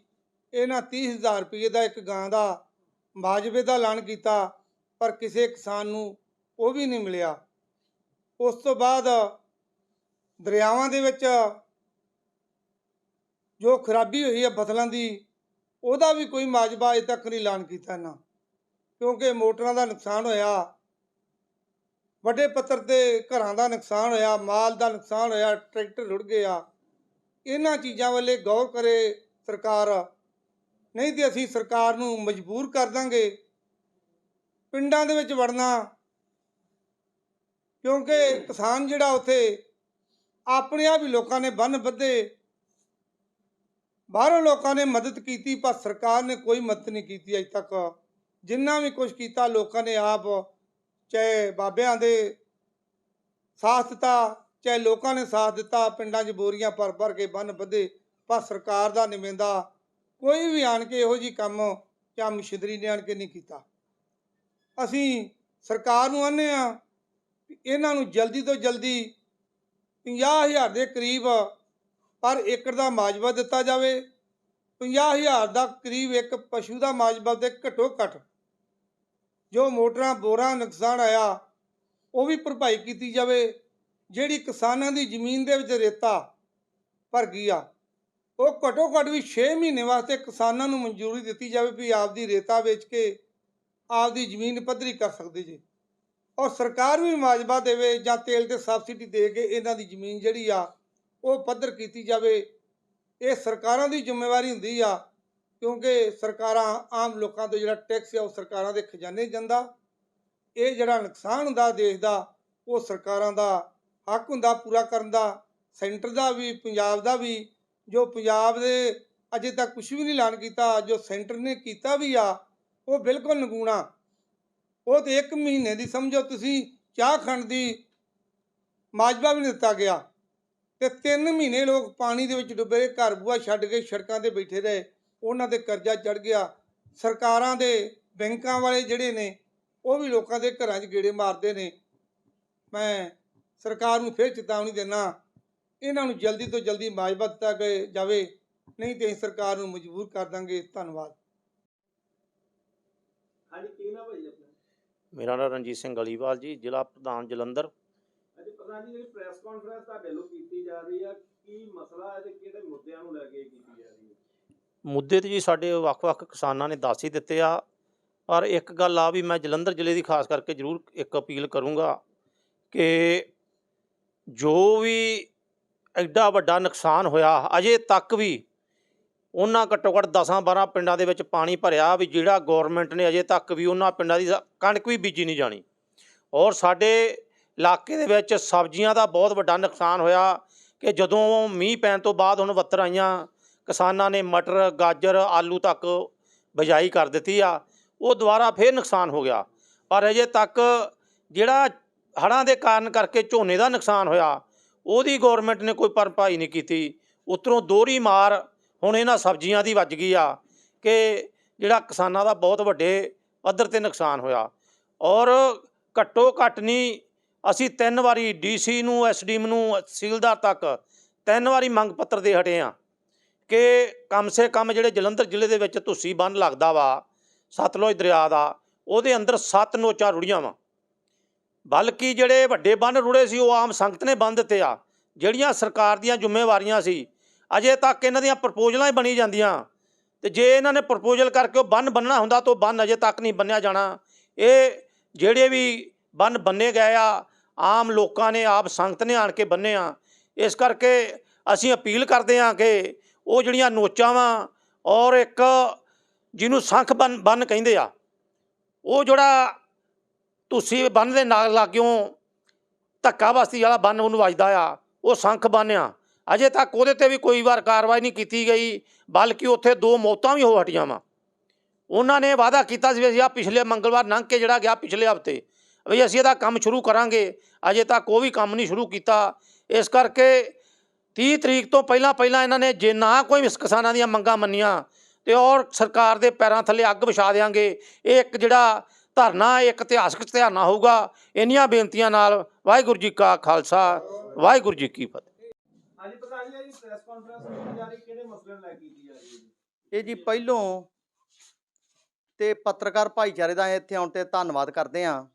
ਇਹਨਾਂ 30000 ਰੁਪਏ ਦਾ ਇੱਕ ਗਾਂ ਦਾ ਮਾਜਵੇ ਦਾ ਐਲਾਨ ਕੀਤਾ, ਪਰ ਕਿਸੇ ਕਿਸਾਨ ਨੂੰ ਉਹ ਵੀ ਨਹੀਂ ਮਿਲਿਆ। ਉਸ ਤੋਂ ਬਾਅਦ ਦਰਿਆਵਾਂ ਦੇ ਵਿੱਚ ਜੋ ਖਰਾਬੀ ਹੋਈ ਹੈ ਫਸਲਾਂ ਦੀ, ਉਹਦਾ ਵੀ ਕੋਈ ਮਾਜਬਾ ਅਜੇ ਤੱਕ ਨਹੀਂ ਐਲਾਨ ਕੀਤਾ ਇਹਨਾਂ। ਕਿਉਂਕਿ ਮੋਟਰਾਂ ਦਾ ਨੁਕਸਾਨ ਹੋਇਆ, ਵੱਡੇ ਪੱਤਰ ਤੇ ਘਰਾਂ ਦਾ ਨੁਕਸਾਨ ਹੋਇਆ, ਮਾਲ ਦਾ ਨੁਕਸਾਨ ਹੋਇਆ, ਟਰੈਕਟਰ ਰੁੜ ਗਿਆ ਇਹਨਾਂ ਚੀਜ਼ਾਂ ਵੱਲੇ ਗੌਰ ਕਰੇ ਸਰਕਾਰ। ਨਹੀਂ ਤੇ ਅਸੀਂ ਸਰਕਾਰ ਨੂੰ ਮਜਬੂਰ ਕਰ ਦਾਂਗੇ। ਪਿੰਡਾਂ ਦੇ ਵਿੱਚ ਵੜਨਾ। ਕਿਉਂਕਿ ਕਿਸਾਨ ਜਿਹੜਾ ਉੱਥੇ ਆਪਣੇ ਆਪ ਹੀ ਲੋਕਾਂ ਨੇ ਬੰਨ ਬੱਧੇ ਬਾਹਰੋਂ ਲੋਕਾਂ ਨੇ ਮਦਦ ਕੀਤੀ, ਪਰ ਸਰਕਾਰ ਨੇ ਕੋਈ ਮਦਦ ਨਹੀਂ ਕੀਤੀ ਅਜੇ ਤੱਕ। ਜਿੰਨਾ ਵੀ ਕੁਝ ਕੀਤਾ, ਲੋਕਾਂ ਨੇ ਆਪ ਚਾਹੇ ਬਾਬਿਆਂ ਦੇ ਸਾਥ ਦਿੱਤਾ ਚਾਹੇ ਲੋਕਾਂ ਨੇ ਸਾਥ ਦਿੱਤਾ, ਪਿੰਡਾਂ 'ਚ ਬੋਰੀਆਂ ਭਰ ਭਰ ਕੇ ਬੰਨ ਬੱਧੇ, ਪਰ ਸਰਕਾਰ ਦਾ ਨੁਮਾਇੰਦਾ ਕੋਈ ਵੀ ਆਣ ਕੇ ਇਹੋ ਜੀ ਕੰਮ ਜਾਂ ਮਸ਼ੀਨਰੀ ਨੇ ਆਣ ਕੇ ਨਹੀਂ ਕੀਤਾ। ਅਸੀਂ ਸਰਕਾਰ ਨੂੰ ਆਨੇ ਆ ਇਹਨਾਂ ਨੂੰ ਜਲਦੀ ਤੋਂ ਜਲਦੀ 50000 ਦੇ ਕਰੀਬ ਪਰ ਏਕੜ ਦਾ ਮਾਜਵਾ ਦਿੱਤਾ ਜਾਵੇ। 50000 ਦਾ ਕਰੀਬ ਇੱਕ ਪਸ਼ੂ ਦਾ ਮਾਜਵਾ ਤੇ ਘੱਟੋ ਘੱਟ ਜੋ ਮੋਟਰਾਂ, ਬੋਰਾਂ, ਨੁਕਸਾਨ ਆਇਆ, ਉਹ ਵੀ ਭਰਪਾਈ ਕੀਤੀ ਜਾਵੇ। ਜਿਹੜੀ ਕਿਸਾਨਾਂ ਦੀ ਜ਼ਮੀਨ ਦੇ ਵਿੱਚ ਰੇਤਾ ਭਰ ਗਈ ਆ, ਉਹ ਘੱਟੋ ਘੱਟ ਵੀ 6 ਮਹੀਨੇ ਵਾਸਤੇ ਕਿਸਾਨਾਂ ਨੂੰ ਮਨਜ਼ੂਰੀ ਦਿੱਤੀ ਜਾਵੇ ਵੀ ਆਪਦੀ ਰੇਤਾ ਵੇਚ ਕੇ ਆਪਦੀ ਜ਼ਮੀਨ ਪੱਧਰੀ ਕਰ ਸਕਦੇ ਜੀ। ਔਰ ਸਰਕਾਰ ਵੀ ਮਾਜਬਾ ਦੇਵੇ ਜਾਂ ਤੇਲ ਤੇ ਸਬਸਿਡੀ ਦੇ ਕੇ ਇਹਨਾਂ ਦੀ ਜ਼ਮੀਨ ਜਿਹੜੀ ਆ, ਉਹ ਪੱਧਰ ਕੀਤੀ ਜਾਵੇ। ਇਹ ਸਰਕਾਰਾਂ ਦੀ ਜ਼ਿੰਮੇਵਾਰੀ ਹੁੰਦੀ ਆ, ਕਿਉਂਕਿ ਸਰਕਾਰਾਂ ਆਮ ਲੋਕਾਂ ਤੋਂ ਜਿਹੜਾ ਟੈਕਸ ਆ, ਉਹ ਸਰਕਾਰਾਂ ਦੇ ਖਜ਼ਾਨੇ ਜਾਂਦਾ। ਇਹ ਜਿਹੜਾ ਨੁਕਸਾਨ ਹੁੰਦਾ ਦੇਸ਼ ਦਾ, ਉਹ ਸਰਕਾਰਾਂ ਦਾ ਹੱਕ ਹੁੰਦਾ ਪੂਰਾ ਕਰਨ ਦਾ, ਸੈਂਟਰ ਦਾ ਵੀ, ਪੰਜਾਬ ਦਾ ਵੀ, ਜੋ ਪੰਜਾਬ ਦੇ ਅਜੇ ਤੱਕ ਕੁਝ ਵੀ ਨਹੀਂ ਐਲਾਨ ਕੀਤਾ, ਜੋ ਸੈਂਟਰ ਨੇ ਕੀਤਾ ਵੀ ਆ, ਉਹ ਬਿਲਕੁਲ ਨਗੂਣਾ। ਉਹ ਤੇ 1 ਮਹੀਨੇ ਦੀ ਸਮਝੋ ਤੁਸੀਂ, ਚਾਹ ਖੰਡ ਦੀ ਮਾਜਬਾ ਵੀ ਨਹੀਂ ਦਿੱਤਾ ਗਿਆ। ਤੇ 3 ਮਹੀਨੇ ਲੋਕ ਪਾਣੀ ਦੇ ਵਿੱਚ ਡੁੱਬੇ ਰਹੇ, ਘਰ ਬੂਆ ਛੱਡ ਕੇ ਸੜਕਾਂ ਤੇ ਬੈਠੇ ਰਹੇ, ਉਹਨਾਂ 'ਤੇ ਕਰਜ਼ਾ ਚੜ ਗਿਆ। ਸਰਕਾਰਾਂ ਦੇ ਬੈਂਕਾਂ ਵਾਲੇ ਜਿਹੜੇ ਨੇ, ਉਹ ਵੀ ਲੋਕਾਂ ਦੇ ਘਰਾਂ 'ਚ ਗੇੜੇ ਮਾਰਦੇ ਨੇ। ਮੈਂ ਸਰਕਾਰ ਨੂੰ ਫਿਰ ਚੇਤਾਵਨੀ ਦੇਣਾ। ਇਹਨਾਂ ਨੂੰ ਜਲਦੀ ਤੋਂ ਜਲਦੀ ਮਾਜਬਾ ਦਿੱਤਾ ਗਏ ਜਾਵੇ। ਨਹੀਂ ਤੇ ਅਸੀਂ ਸਰਕਾਰ ਨੂੰ ਮਜਬੂਰ ਕਰ ਦਾਂਗੇ। ਧੰਨਵਾਦ। ਹਾਂਜੀ ਕੀ ਨਾ ਭਾਈ ਆਪਣਾ? ਮੇਰਾ ਨਾਮ ਰਣਜੀਤ ਸਿੰਘ ਗਲੀਵਾਲ ਜੀ ਜ਼ਿਲ੍ਹਾ ਪ੍ਰਧਾਨ ਜਲੰਧਰ। ਹਾਂਜੀ ਪ੍ਰਧਾਨ ਜੀ ਜਿਹੜੀ ਪ੍ਰੈਸ ਕਾਨਫਰੰਸ ਤੁਹਾਡੇ ਵੱਲੋਂ ਕੀਤੀ ਜਾ ਰਹੀ ਆ ਕੀ ਮਸਲਾ ਹੈ ਤੇ ਕਿਹੜੇ ਮੁੱਦਿਆਂ ਨੂੰ ਲੈ ਕੇ ਕੀਤੀ ਜਾ ਰਹੀ ਹੈ? ਮੁੱਦੇ ਤੇ ਜੀ ਸਾਡੇ ਵੱਖ-ਵੱਖ ਕਿਸਾਨਾਂ ਨੇ ਦੱਸ ਹੀ ਦਿੱਤੇ ਆ। ਪਰ ਇੱਕ ਗੱਲ ਆ ਵੀ ਮੈਂ ਜਲੰਧਰ ਜ਼ਿਲ੍ਹੇ ਦੀ ਖਾਸ ਕਰਕੇ ਜ਼ਰੂਰ ਇੱਕ ਅਪੀਲ ਕਰੂੰਗਾ ਕਿ ਜੋ ਵੀ ਐਡਾ ਵੱਡਾ ਨੁਕਸਾਨ ਹੋਇਆ, ਅਜੇ ਤੱਕ ਵੀ ਉਹਨਾਂ ਘੱਟੋ ਘੱਟ 10-12 ਪਿੰਡਾਂ ਦੇ ਵਿੱਚ ਪਾਣੀ ਭਰਿਆ ਵੀ ਜਿਹੜਾ ਗਵਰਨਮੈਂਟ ਨੇ ਅਜੇ ਤੱਕ ਵੀ ਉਹਨਾਂ ਪਿੰਡਾਂ ਦੀ ਕਣਕ ਵੀ ਬੀਜੀ ਨਹੀਂ ਜਾਣੀ। ਔਰ ਸਾਡੇ ਇਲਾਕੇ ਦੇ ਵਿੱਚ ਸਬਜ਼ੀਆਂ ਦਾ ਬਹੁਤ ਵੱਡਾ ਨੁਕਸਾਨ ਹੋਇਆ ਕਿ ਜਦੋਂ ਮੀਂਹ ਪੈਣ ਤੋਂ ਬਾਅਦ ਹੁਣ ਵੱਤਰ ਆਈਆਂ, ਕਿਸਾਨਾਂ ਨੇ ਮਟਰ, ਗਾਜਰ, ਆਲੂ ਤੱਕ ਬਜਾਈ ਕਰ ਦਿੱਤੀ ਆ, ਉਹ ਦੁਬਾਰਾ ਫੇਰ ਨੁਕਸਾਨ ਹੋ ਗਿਆ। ਪਰ ਅਜੇ ਤੱਕ ਜਿਹੜਾ ਹੜ੍ਹਾਂ ਦੇ ਕਾਰਨ ਕਰਕੇ ਝੋਨੇ ਦਾ ਨੁਕਸਾਨ ਹੋਇਆ। ਉਹਦੀ ਗਵਰਨਮੈਂਟ ਨੇ ਕੋਈ ਭਰਪਾਈ ਨਹੀਂ ਕੀਤੀ। ਉਤਰੋਂ ਦੋਹਰੀ ਮਾਰ ਹੁਣ ਇਹਨਾਂ ਸਬਜ਼ੀਆਂ ਦੀ ਵੱਜ ਗਈ ਆ ਕਿ ਜਿਹੜਾ ਕਿਸਾਨਾਂ ਦਾ ਬਹੁਤ ਵੱਡੇ ਪੱਧਰ ਤੇ ਨੁਕਸਾਨ ਹੋਇਆ। ਔਰ ਘੱਟੋ ਘੱਟ ਨਹੀਂ, ਅਸੀਂ ਤਿੰਨ ਵਾਰੀ ਡੀਸੀ ਨੂੰ, ਐਸਡੀਐਮ ਨੂੰ ਤਹਿਸੀਲਦਾਰ ਤੱਕ ਤਿੰਨ ਵਾਰੀ ਮੰਗ ਪੱਤਰ ਦੇ ਹਟੇ ਆ ਕਿ ਕਮ ਸੇ ਕਮ ਜਿਹੜੇ ਜਲੰਧਰ ਜ਼ਿਲ੍ਹੇ ਦੇ ਵਿੱਚ ਧੁੱਸੀ ਬੰਨ ਲੱਗਦਾ ਵਾ, ਸਤਲੁਜ ਦਰਿਆ ਦਾ, ਉਹਦੇ ਅੰਦਰ ਸੱਤ ਨੋਚਾਂ ਰੁੜੀਆਂ ਵਾ। ਬਲਕਿ ਜਿਹੜੇ ਵੱਡੇ ਬੰਨ ਰੁੜੇ ਸੀ, ਉਹ ਆਮ ਸੰਗਤ ਨੇ ਬੰਨ ਦਿੱਤੇ ਆ। ਜਿਹੜੀਆਂ ਸਰਕਾਰ ਦੀਆਂ ਜ਼ਿੰਮੇਵਾਰੀਆਂ ਸੀ, ਅਜੇ ਤੱਕ ਇਹਨਾਂ ਦੀਆਂ ਪ੍ਰਪੋਜ਼ਲਾਂ ਹੀ ਬਣੀ ਜਾਂਦੀਆਂ। ਤੇ ਜੇ ਇਹਨਾਂ ਨੇ ਪ੍ਰਪੋਜ਼ਲ ਕਰਕੇ ਉਹ ਬੰਨ ਬੰਨਣਾ ਹੁੰਦਾ, ਤਾਂ ਉਹ ਬੰਨ ਅਜੇ ਤੱਕ ਨਹੀਂ ਬੰਨਿਆ ਜਾਣਾ। ਇਹ ਜਿਹੜੇ ਵੀ ਬੰਨ ਬੰਨੇ ਗਏ ਆ, ਆਮ ਲੋਕਾਂ ਨੇ, ਆਪ ਸੰਗਤ ਨੇ ਆਣ ਕੇ ਬੰਨੇ ਆ। ਇਸ ਕਰਕੇ ਅਸੀਂ ਅਪੀਲ ਕਰਦੇ ਹਾਂ ਕਿ ਉਹ ਜਿਹੜੀਆਂ ਨੋਚਾਂ ਵਾ ਔਰ ਇੱਕ ਜਿਹਨੂੰ ਸੰਖ ਬੰਨ ਬੰਨ ਕਹਿੰਦੇ ਆ, ਉਹ ਜਿਹੜਾ ਤੁਸੀਂ ਬੰਨ ਦੇ ਨਾਲ ਲਾਗਿਓਂ ਧੱਕਾ ਬਸਤੀ ਵਾਲਾ ਬੰਨ ਉਹਨੂੰ ਵੱਜਦਾ ਆ, ਉਹ ਸੰਖ ਬੰਨ ਆ ਅਜੇ ਤੱਕ ਉਹਦੇ ਤੇ ਵੀ ਕੋਈ ਵਾਰ ਕਾਰਵਾਈ ਨਹੀਂ ਕੀਤੀ ਗਈ, ਬਲਕਿ ਉੱਥੇ ਦੋ ਮੌਤਾਂ ਵੀ ਹੋ ਹਟੀਆਂ ਵਾ। ਉਹਨਾਂ ਨੇ ਵਾਅਦਾ ਕੀਤਾ ਸੀ ਵੀ ਅਸੀਂ ਆ ਪਿਛਲੇ ਮੰਗਲਵਾਰ ਲੰਘ ਕੇ ਜਿਹੜਾ ਗਿਆ ਪਿਛਲੇ ਹਫ਼ਤੇ, ਵੀ ਅਸੀਂ ਇਹਦਾ ਕੰਮ ਸ਼ੁਰੂ ਕਰਾਂਗੇ। ਅਜੇ ਤੱਕ ਉਹ ਵੀ ਕੰਮ ਨਹੀਂ ਸ਼ੁਰੂ ਕੀਤਾ। ਇਸ ਕਰਕੇ 30 ਤਰੀਕ ਤੋਂ ਪਹਿਲਾਂ ਪਹਿਲਾਂ ਇਹਨਾਂ ਨੇ ਜੇ ਨਾ ਕੋਈ ਕਿਸਾਨਾਂ ਦੀਆਂ ਮੰਗਾਂ ਮੰਨੀਆਂ, ਤੇ ਔਰ ਸਰਕਾਰ ਦੇ ਪੈਰਾਂ ਥੱਲੇ ਅੱਗ ਵਿਛਾ ਦੇਾਂਗੇ ਇਹ ਇੱਕ ਜਿਹੜਾ ਧਰਨਾ ਇੱਕ ਇਤਿਹਾਸਕ ਧਿਆਨਾ ਹੋਊਗਾ। ਇੰਨੀਆਂ ਬੇਨਤੀਆਂ ਨਾਲ ਵਾਹਿਗੁਰੂ ਜੀ ਕਾ ਖਾਲਸਾ ਵਾਹਿਗੁਰੂ ਜੀ ਕੀ ਫਤਿਹ। ਹਾਂਜੀ ਪ੍ਰਧਾਨ ਜੀ ਇਹ ਪ੍ਰੈਸ ਕਾਨਫਰੰਸ ਕੀਤੀ ਜਾ ਰਹੀ ਕਿਹੜੇ ਮਸਲੇ ਨੂੰ ਲੈ ਕੇ ਕੀਤੀ ਜਾ ਰਹੀ ਹੈ ਜੀ? ਇਹ ਜੀ ਪਹਿਲੋਂ ਤੇ ਪੱਤਰਕਾਰ ਭਾਈਚਾਰੇ ਦਾ ਇੱਥੇ ਆਉਣ ਤੇ ਧੰਨਵਾਦ ਕਰਦੇ ਹਾਂ।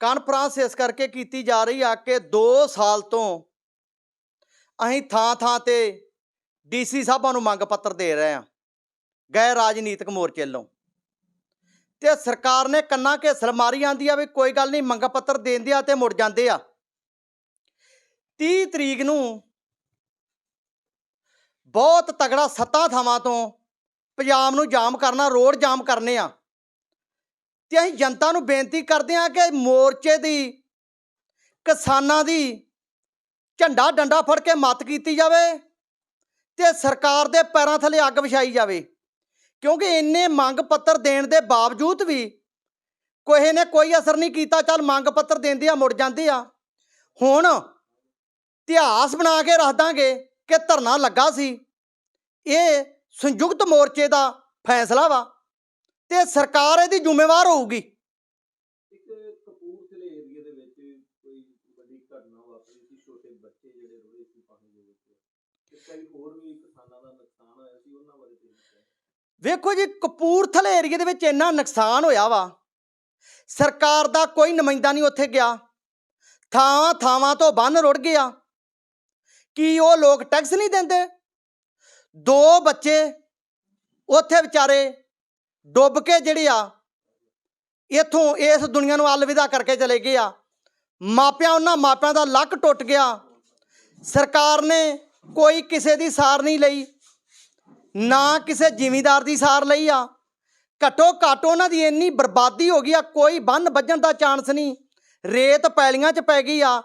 ਕਾਨਫਰੰਸ ਇਸ ਕਰਕੇ ਕੀਤੀ ਜਾ ਰਹੀ ਆ ਕਿ 2 ਸਾਲ ਤੋਂ ਅਸੀਂ ਥਾਂ ਥਾਂ ਤੇ ਡੀਸੀ ਸਾਹਿਬਾਂ ਨੂੰ ਮੰਗ ਪੱਤਰ ਦੇ ਰਹੇ ਹਾਂ ਗੈਰ ਰਾਜਨੀਤਿਕ ਮੋਰਚੇ ਵੱਲੋਂ। ਤੇ ਸਰਕਾਰ ਨੇ ਕੰਨਾਂ ਕੇ ਸਲਮਾਰੀ ਆਂਦੀ ਆ ਵੀ ਕੋਈ ਗੱਲ ਨਹੀਂ, ਮੰਗ ਪੱਤਰ ਦੇਂਦੇ ਆ ਤੇ ਮੁੜ ਜਾਂਦੇ ਆ। 30 ਤਰੀਕ ਨੂੰ ਬਹੁਤ ਤਗੜਾ ਸੱਤਾ ਥਾਵਾਂ ਤੋਂ ਪੰਜਾਬ ਨੂੰ ਜਾਮ ਕਰਨਾ, ਰੋਡ ਜਾਮ ਕਰਨੇ ਆ। ਤੇ ਅਸੀਂ ਜਨਤਾ ਨੂੰ ਬੇਨਤੀ ਕਰਦੇ ਆ ਕਿ ਮੋਰਚੇ ਦੀ, ਕਿਸਾਨਾਂ ਦੀ ਝੰਡਾ ਡੰਡਾ ਫੜ ਕੇ ਮਤ ਕੀਤੀ ਜਾਵੇ ਤੇ ਸਰਕਾਰ ਦੇ ਪੈਰਾਂ ਥੱਲੇ ਅੱਗ ਵਿਛਾਈ ਜਾਵੇ। ਕਿਉਂਕਿ ਇੰਨੇ ਮੰਗ ਪੱਤਰ ਦੇਣ ਦੇ ਬਾਵਜੂਦ ਵੀ ਕੋਈ ਨੇ ਕੋਈ ਅਸਰ ਨਹੀਂ ਕੀਤਾ, ਚੱਲ ਮੰਗ ਪੱਤਰ ਦਿੰਦੇ ਆ, ਮੁੜ ਜਾਂਦੇ ਆ। ਹੁਣ ਇਤਿਹਾਸ ਬਣਾ ਕੇ ਰੱਖ ਦਾਂਗੇ ਕਿ ਧਰਨਾ ਲੱਗਾ ਸੀ। ਇਹ ਸੰਯੁਕਤ ਮੋਰਚੇ ਦਾ ਫੈਸਲਾ ਵਾ ਤੇ ਸਰਕਾਰ ਇਹਦੀ ਜ਼ਿੰਮੇਵਾਰ ਹੋਊਗੀ। ਕਈ ਹੋਰ ਵੀ ਕਿਸਾਨਾਂ ਦਾ ਨੁਕਸਾਨ ਹੋਇਆ ਸੀ, ਉਹਨਾਂ ਬਾਰੇ ਵੇਖੋ ਜੀ, ਕਪੂਰਥਲੇ ਏਰੀਏ ਦੇ ਵਿੱਚ ਇੰਨਾ ਨੁਕਸਾਨ ਹੋਇਆ ਵਾ। ਸਰਕਾਰ ਦਾ ਕੋਈ ਨੁਮਾਇੰਦਾ ਨਹੀਂ ਉੱਥੇ ਗਿਆ। ਥਾਂ ਥਾਵਾਂ ਤੋਂ ਬੰਨ ਰੁੜ ਗਿਆ। ਕੀ ਉਹ ਲੋਕ ਟੈਕਸ ਨਹੀਂ ਦਿੰਦੇ? ਦੋ ਬੱਚੇ ਉੱਥੇ ਵਿਚਾਰੇ ਡੁੱਬ ਕੇ ਜਿਹੜੇ ਆ, ਇਥੋਂ ਇਸ ਦੁਨੀਆ ਨੂੰ ਅਲਵਿਦਾ ਕਰਕੇ ਚਲੇ ਗਏ ਆ। ਮਾਪਿਆਂ, ਉਹਨਾਂ ਮਾਪਿਆਂ ਦਾ ਲੱਕ ਟੁੱਟ ਗਿਆ। ਸਰਕਾਰ ਨੇ ਕੋਈ ਕਿਸੇ ਦੀ ਸਾਰ ਨਹੀਂ ਲਈ। ਨਾ ਕਿਸੇ ਜ਼ਿਮੀਂਦਾਰ ਦੀ ਸਾਰ ਲਈ ਆ। ਘਟੋ ਘੱਟ ਉਹਨਾਂ ਦੀ ਇੰਨੀ ਬਰਬਾਦੀ ਹੋ ਗਈ ਆ, ਕੋਈ ਬੰਨ ਵੱਜਣ ਦਾ ਚਾਂਸ ਨਹੀਂ। ਰੇਤ ਪੈਲੀਆਂ 'ਚ ਪੈ ਗਈ ਆ।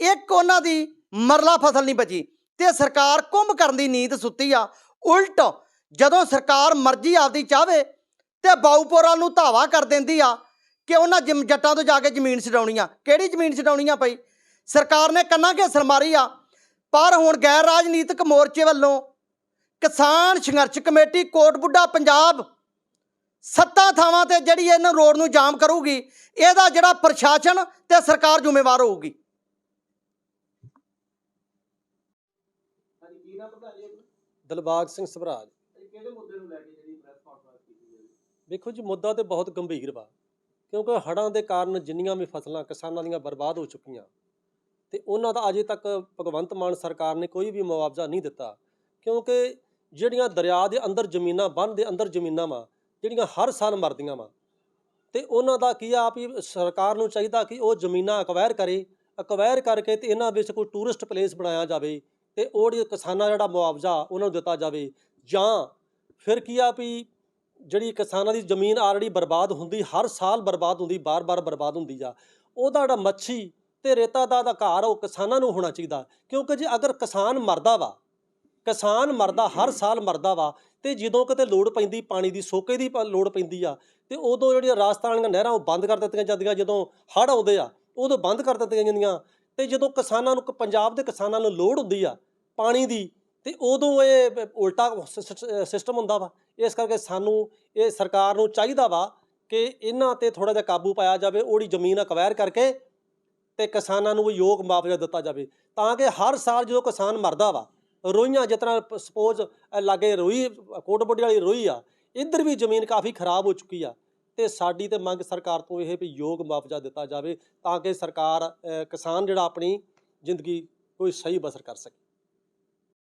ਇੱਕ ਉਹਨਾਂ ਦੀ ਮਰਲਾ ਫਸਲ ਨਹੀਂ ਬਚੀ ਤੇ ਸਰਕਾਰ ਕੁੰਭ ਕਰਨ ਦੀ ਨੀਂਦ ਸੁੱਤੀ ਆ। ਉਲਟ ਜਦੋਂ ਸਰਕਾਰ ਮਰਜ਼ੀ ਆਪਦੀ ਚਾਹਵੇ ਤੇ ਬਾਊਪੁਰਾ ਨੂੰ ਧਾਵਾ ਕਰ ਦਿੰਦੀ ਆ ਕਿ ਉਹਨਾਂ ਜਿਮ, ਜੱਟਾਂ ਤੋਂ ਜਾ ਕੇ ਜ਼ਮੀਨ ਛਡਾਉਣੀ ਆ। ਕਿਹੜੀ ਜ਼ਮੀਨ ਛਡਾਉਣੀ ਆ ਪਈ ਸਰਕਾਰ ਨੇ ਕੰਨਾਂ ਕੇ ਅਸਰ ਮਾਰੀ ਆ। ਪਰ ਹੁਣ ਗੈਰ ਰਾਜਨੀਤਿਕ ਮੋਰਚੇ ਵੱਲੋਂ ਕਿਸਾਨ ਸੰਘਰਸ਼ ਕਮੇਟੀ ਕੋਟ ਬੁੱਢਾ ਪੰਜਾਬ ਸੱਤਾਂ ਥਾਵਾਂ ਤੇ ਜਿਹੜੀ ਇਹਨਾਂ ਰੋਡ ਨੂੰ ਜਾਮ ਕਰੂਗੀ ਇਹਦਾ ਜਿਹੜਾ ਪ੍ਰਸ਼ਾਸਨ ਤੇ ਸਰਕਾਰ ਜ਼ਿੰਮੇਵਾਰ ਹੋਊਗੀ? ਦਿਲਬਾਗ ਸਿੰਘ ਸਭਰਾਜ। ਇਹ ਕਿਹੜੇ ਮੁੱਦੇ ਨੂੰ ਲੈ ਕੇ ਜਿਹੜੀ ਪ੍ਰੈਸ ਕਾਨਫਰੰਸ ਕੀਤੀ ਜਾ ਵੇਖੋ ਮੁੱਦਾ ਤੇ ਬਹੁਤ ਗੰਭੀਰ ਵਾ ਕਿਉਂਕਿ ਹੜ੍ਹਾਂ ਦੇ ਕਾਰਨ ਜਿੰਨੀਆਂ ਵੀ ਫਸਲਾਂ ਕਿਸਾਨਾਂ ਦੀਆਂ ਬਰਬਾਦ ਹੋ ਚੁੱਕੀਆਂ ਤੇ ਉਹਨਾਂ ਦਾ ਅਜੇ ਤੱਕ ਭਗਵੰਤ ਮਾਨ ਸਰਕਾਰ ਨੇ ਕੋਈ ਵੀ ਮੁਆਵਜ਼ਾ ਨਹੀਂ ਦਿੱਤਾ ਕਿਉਂਕਿ ਜਿਹੜੀਆਂ ਦਰਿਆ ਦੇ ਅੰਦਰ ਜ਼ਮੀਨਾਂ ਬੰਨ੍ਹ ਦੇ ਅੰਦਰ ਜ਼ਮੀਨਾਂ ਵਾ, ਜਿਹੜੀਆਂ ਹਰ ਸਾਲ ਮਰਦੀਆਂ ਵਾ। ਤੇ ਉਹਨਾਂ ਦਾ ਕੀ ਆ ਵੀ ਸਰਕਾਰ ਨੂੰ ਚਾਹੀਦਾ ਕਿ ਉਹ ਜ਼ਮੀਨਾਂ ਅਕਵਾਇਰ ਕਰੇ ਅਕਵਾਇਰ ਕਰਕੇ ਤੇ ਇਹਨਾਂ ਵਿੱਚ ਕੋਈ ਟੂਰਿਸਟ ਪਲੇਸ ਬਣਾਇਆ ਜਾਵੇ ਤੇ ਉਹ ਕਿਸਾਨਾਂ ਦਾ ਜਿਹੜਾ ਮੁਆਵਜ਼ਾ ਉਹਨਾਂ ਨੂੰ ਦਿੱਤਾ ਜਾਵੇ। ਜਾਂ ਫਿਰ ਕੀ ਆ ਵੀ ਜਿਹੜੀ ਕਿਸਾਨਾਂ ਦੀ ਜ਼ਮੀਨ ਆਲਰੇਡੀ ਬਰਬਾਦ ਹੁੰਦੀ, ਹਰ ਸਾਲ ਬਰਬਾਦ ਹੁੰਦੀ, ਬਾਰ-ਬਾਰ ਬਰਬਾਦ ਹੁੰਦੀ ਆ, ਉਹਦਾ ਜਿਹੜਾ ਮੱਛੀ ਤੇ ਰੇਤਾ ਦਾ ਅਧਿਕਾਰ ਉਹ ਕਿਸਾਨਾਂ ਨੂੰ ਹੋਣਾ ਚਾਹੀਦਾ। ਕਿਉਂਕਿ ਜੇ ਅਗਰ ਕਿਸਾਨ ਮਰਦਾ ਵਾ ਕਿਸਾਨ ਮਰਦਾ, ਹਰ ਸਾਲ ਮਰਦਾ ਵਾ ਤੇ ਜਦੋਂ ਕਿਤੇ ਲੋੜ ਪੈਂਦੀ, ਪਾਣੀ ਦੀ, ਸੋਕੇ ਦੀ ਪ- ਲੋੜ ਪੈਂਦੀ ਆ, ਤੇ ਉਦੋਂ ਜਿਹੜੀਆਂ ਰਾਜਸਥਾਨ ਵਾਲੀਆਂ ਨਹਿਰਾਂ ਉਹ ਬੰਦ ਕਰ ਦਿੱਤੀਆਂ ਜਾਂਦੀਆਂ, ਜਦੋਂ ਹੜ੍ਹ ਆਉਂਦੇ ਆ, ਉਦੋਂ ਬੰਦ ਕਰ ਦਿੱਤੀਆਂ ਜਾਂਦੀਆਂ। ਤੇ ਜਦੋਂ ਕਿਸਾਨਾਂ ਨੂੰ, ਪੰਜਾਬ ਦੇ ਕਿਸਾਨਾਂ ਨੂੰ ਲੋੜ ਹੁੰਦੀ ਆ ਪਾਣੀ ਦੀ, ਤੇ ਉਦੋਂ ਇਹ ਬ- ਉਲਟਾ ਸਿਸਟਮ ਹੁੰਦਾ ਵਾ। ਇਸ ਕਰਕੇ ਸਾਨੂੰ ਇਹ ਸਰਕਾਰ ਨੂੰ ਚਾਹੀਦਾ ਵਾ ਕਿ ਇਹਨਾਂ ਤੇ ਥੋੜਾ ਜਿਹਾ ਕਾਬੂ ਪਾਇਆ ਜਾਵੇ, ਉਹਦੀ ਜ਼ਮੀਨ ਅਕਵਾਇਰ ਕਰਕੇ ਤੇ ਕਿਸਾਨਾਂ ਨੂੰ ਯੋਗ ਮੁਆਵਜ਼ਾ ਦਿੱਤਾ ਜਾਵੇ, ਤਾਂ ਕਿ ਹਰ ਸਾਲ ਜਦੋਂ ਕਿਸਾਨ ਮਰਦਾ ਵਾ ਰੋਈਆਂ ਜਿਸ ਤਰ੍ਹਾਂ ਸਪੋਜ਼ ਲਾਗੇ ਰੋਈ ਕੋਟਬੋਡੀ ਵਾਲੀ ਰੋਈ ਆ, ਇੱਧਰ ਵੀ ਜ਼ਮੀਨ ਕਾਫੀ ਖਰਾਬ ਹੋ ਚੁੱਕੀ ਆ। ਤੇ ਸਾਡੀ ਤੇ ਮੰਗ ਸਰਕਾਰ ਤੋਂ ਇਹ ਵੀ ਯੋਗ ਮੁਆਵਜ਼ਾ ਦਿੱਤਾ ਜਾਵੇ ਤਾਂ ਕਿ ਸਰਕਾਰ ਕਿਸਾਨ ਜਿਹੜਾ ਆਪਣੀ ਜ਼ਿੰਦਗੀ ਕੋਈ ਸਹੀ ਬਸਰ ਕਰ ਸਕੇ।